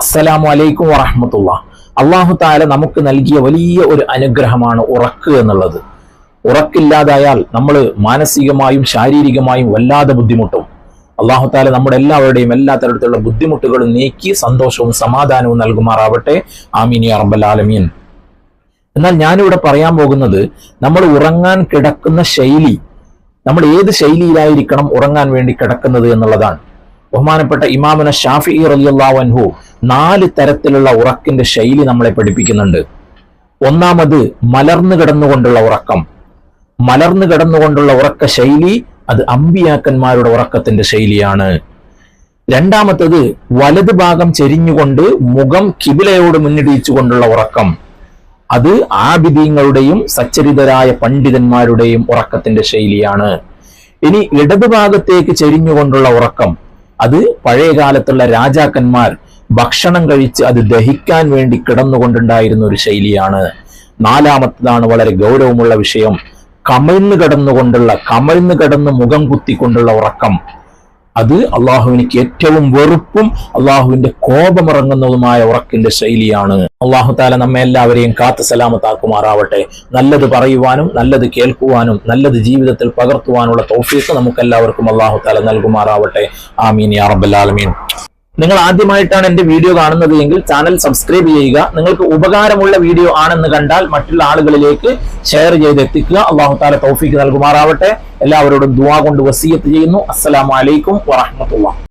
അസ്സലാമു അലൈക്കും വറഹമത്തുള്ള. അള്ളാഹു താല നമുക്ക് നൽകിയ വലിയ ഒരു അനുഗ്രഹമാണ് ഉറക്ക് എന്നുള്ളത്. ഉറക്കില്ലാതായാൽ നമ്മൾ മാനസികമായും ശാരീരികമായും വല്ലാതെ ബുദ്ധിമുട്ടും. അള്ളാഹു താല നമ്മുടെ എല്ലാവരുടെയും എല്ലാ തരത്തിലുള്ള ബുദ്ധിമുട്ടുകളും നീക്കി സന്തോഷവും സമാധാനവും നൽകുമാറാവട്ടെ. ആമീനി അറബൽ ആലമീൻ. എന്നാൽ ഞാനിവിടെ പറയാൻ പോകുന്നത് നമ്മൾ ഉറങ്ങാൻ കിടക്കുന്ന ശൈലി നമ്മൾ ഏത് ശൈലിയിലായിരിക്കണം ഉറങ്ങാൻ വേണ്ടി കിടക്കുന്നത് എന്നുള്ളതാണ്. ബഹുമാനപ്പെട്ട ഇമാമുന ഷാഫി റലിയല്ലാവൻഹു നാല് തരത്തിലുള്ള ഉറക്കിന്റെ ശൈലി നമ്മളെ പഠിപ്പിക്കുന്നുണ്ട്. ഒന്നാമത് മലർന്നു കിടന്നുകൊണ്ടുള്ള ഉറക്കം. മലർന്നു കിടന്നുകൊണ്ടുള്ള ഉറക്ക ശൈലി അത് അമ്പിയാക്കന്മാരുടെ ഉറക്കത്തിന്റെ ശൈലിയാണ്. രണ്ടാമത്തത് വലത് ഭാഗം ചെരിഞ്ഞുകൊണ്ട് മുഖം കിബിലയോട് മുന്നിടിച്ചുകൊണ്ടുള്ള ഉറക്കം. അത് ആബിദീങ്ങളുടെയും സച്ചരിതരായ പണ്ഡിതന്മാരുടെയും ഉറക്കത്തിന്റെ ശൈലിയാണ്. ഇനി ഇടതുഭാഗത്തേക്ക് ചെരിഞ്ഞുകൊണ്ടുള്ള ഉറക്കം. അത് പഴയ കാലത്തുള്ള രാജാക്കന്മാർ ഭക്ഷണം കഴിച്ച് അത് ദഹിക്കാൻ വേണ്ടി കിടന്നുകൊണ്ടുണ്ടായിരുന്ന ഒരു ശൈലിയാണ്. നാലാമത്തതാണ് വളരെ ഗൗരവമുള്ള വിഷയം. കമിഴ്ന്നു കിടന്നുകൊണ്ടുള്ള കമിഴ്ന്നു കിടന്ന് മുഖം കുത്തിക്കൊണ്ടുള്ള ഉറക്കം. അത് അള്ളാഹുവിനിക്ക് ഏറ്റവും വെറുപ്പും അള്ളാഹുവിന്റെ കോപമിറങ്ങുന്നതുമായ ഉറക്കിന്റെ ശൈലിയാണ്. അള്ളാഹു താല നമ്മെ എല്ലാവരെയും കാത്ത് സലാമത്താക്കുമാറാവട്ടെ. നല്ലത് പറയുവാനും നല്ലത് കേൾക്കുവാനും നല്ലത് ജീവിതത്തിൽ പകർത്തുവാനുള്ള തൗഫീഖ് നമുക്ക് എല്ലാവർക്കും അള്ളാഹു താല നൽകുമാറാവട്ടെ. ആമീൻ യാ നിങ്ങൾ ആദ്യമായിട്ടാണ് എന്റെ വീഡിയോ കാണുന്നത് എങ്കിൽ ചാനൽ സബ്സ്ക്രൈബ് ചെയ്യുക. നിങ്ങൾക്ക് ഉപകാരമുള്ള വീഡിയോ ആണെന്ന് കണ്ടാൽ മറ്റുള്ള ആളുകളിലേക്ക് ഷെയർ ചെയ്ത് എത്തിക്കുക അള്ളാഹു താല തൗഫീഖ് നൽകുമാറാവട്ടെ. എല്ലാവരോടും ദുവാ കൊണ്ട് വസീയത്ത് ചെയ്യുന്നു. അസ്സലാമു അലൈക്കും വറഹ്മത്തുള്ളാഹി.